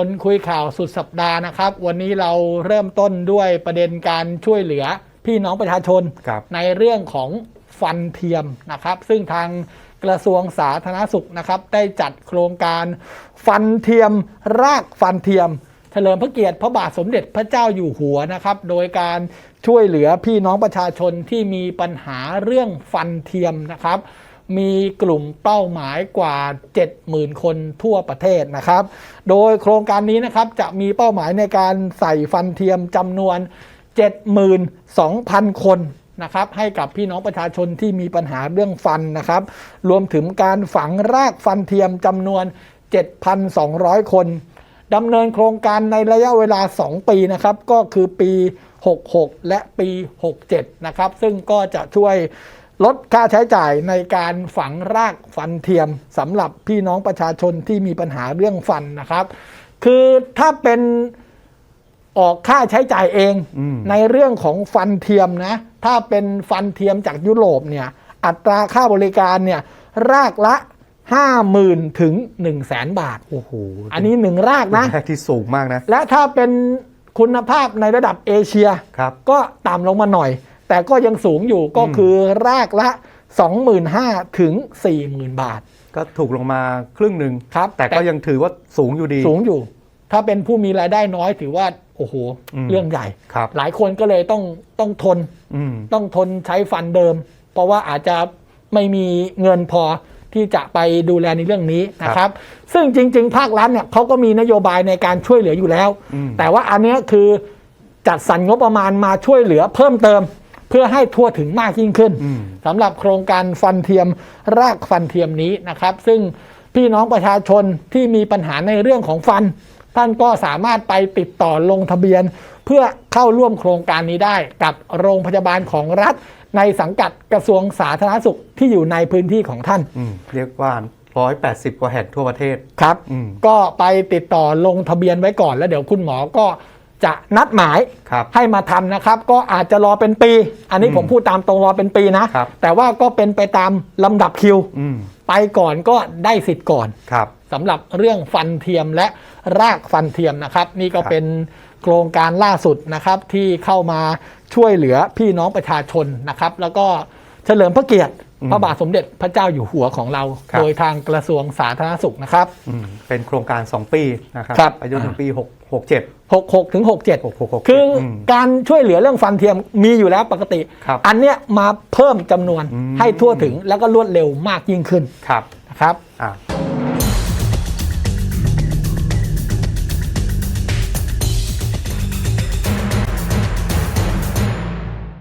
คนคุยข่าวสุดสัปดาห์นะครับ วันนี้เราเริ่มต้นด้วยประเด็นการช่วยเหลือพี่น้องประชาชนครับในเรื่องของฟันเทียมนะครับ ซึ่งทางกระทรวงสาธารณสุขนะครับ ได้จัดโครงการฟันเทียมรากฟันเทียม เฉลิมพระเกียรติพระบาทสมเด็จพระเจ้าอยู่หัวนะครับ โดยการช่วยเหลือพี่น้องประชาชนที่มีปัญหาเรื่องฟันเทียมนะครับ มีกลุ่มเป้าหมายกว่า 70,000 คนทั่วประเทศนะครับ โดยโครงการนี้นะครับจะมีเป้าหมายในการใส่ฟันเทียมจำนวน 72,000 คนนะครับให้กับพี่น้องประชาชนที่มีปัญหาเรื่องฟันนะครับ รวมถึงการฝังรากฟันเทียมจำนวน 7,200 คนดำเนินโครงการในระยะเวลา 2 ปีนะครับ ก็คือปี 66 และปี 67 นะครับ ซึ่งก็จะช่วย ลดค่าใช้จ่ายในการฝังรากฟันเทียมสำหรับพี่น้องประชาชนที่มีปัญหาเรื่องฟันนะครับ คือถ้าเป็นออกค่าใช้จ่ายเองอืมในเรื่องของฟันเทียมนะ ถ้าเป็นฟันเทียมจากยุโรปเนี่ย อัตราค่าบริการเนี่ย รากละ50,000ถึง1 0 0 0 0แสนบาท โอ้โห อันนี้หนึ่งรากนะนะแรกที่สูงมากนะ และถ้าเป็นคุณภาพในระดับเอเชียครับก็ต่ำลงมาหน่อย แต่ก็ยังสูงอยู่ก็อืมคือรากละ 25,000ถึง40,000 บาท ก็ถูกลงมาครึ่งหนึ่งครับแต่ก็ยังถือว่าสูงอยู่ดี สูงอยู่ ถ้าเป็นผู้มีรายได้น้อยถือว่าโอ้โหอืมเรื่องใหญ่ครับหลายคนก็เลยต้องต้องทนอืมต้องทนใช้ฟันเดิม เพราะว่าอาจจะไม่มีเงินพอที่จะไปดูแลในเรื่องนี้นะครับ ซึ่งจริง ๆ ภาครัฐเนี่ยเขาก็มีนโยบายในการช่วยเหลืออยู่แล้วอืมแต่ว่าอันเนี้ยคือจัดสรรงบประมาณมาช่วยเหลือเพิ่มเติม เพื่อให้ทั่วถึงมากยิ่งขึ้นอืมสำหรับโครงการฟันเทียมรากฟันเทียมนี้นะครับ ซึ่งพี่น้องประชาชนที่มีปัญหาในเรื่องของฟัน ท่านก็สามารถไปติดต่อลงทะเบียน เพื่อเข้าร่วมโครงการนี้ได้กับโรงพยาบาลของรัฐ ในสังกัดกระทรวงสาธารณสุขที่อยู่ในพื้นที่ของท่านอืมเรียกว่า180 กว่าแห่งทั่วประเทศครับอืมก็ไปติดต่อลงทะเบียนไว้ก่อนแล้วเดี๋ยวคุณหมอก็ จะนัดหมายครับให้มาทำนะครับ ก็อาจจะรอเป็นปี อันนี้อืมผมพูดตามตรงรอเป็นปีนะครับแต่ว่าก็เป็นไปตามลำดับคิวอืมไปก่อนก็ได้สิทธิ์ก่อนครับสำหรับเรื่องฟันเทียมและรากฟันเทียมนะครับ นี่ก็ครับเป็นโครงการล่าสุดนะครับที่เข้ามาช่วยเหลือพี่น้องประชาชนนะครับ แล้วก็เฉลิมพระเกียรติ พระบาทสมเด็จพระเจ้าอยู่หัวของเรา ครับ โดยทางกระทรวงสาธารณสุขนะครับ อืมเป็นโครงการ 2 ปีนะครับครับ อายุถึงปี6 67 66ถึง67 66 คืออมการช่วยเหลือเรื่องฟันเทียมมีอยู่แล้วปกติ ครับอันเนี้ยมาเพิ่มจำนวนอืม ให้ทั่วถึงแล้วก็รวดเร็วมากยิ่งขึ้นครับนะครับ อ่า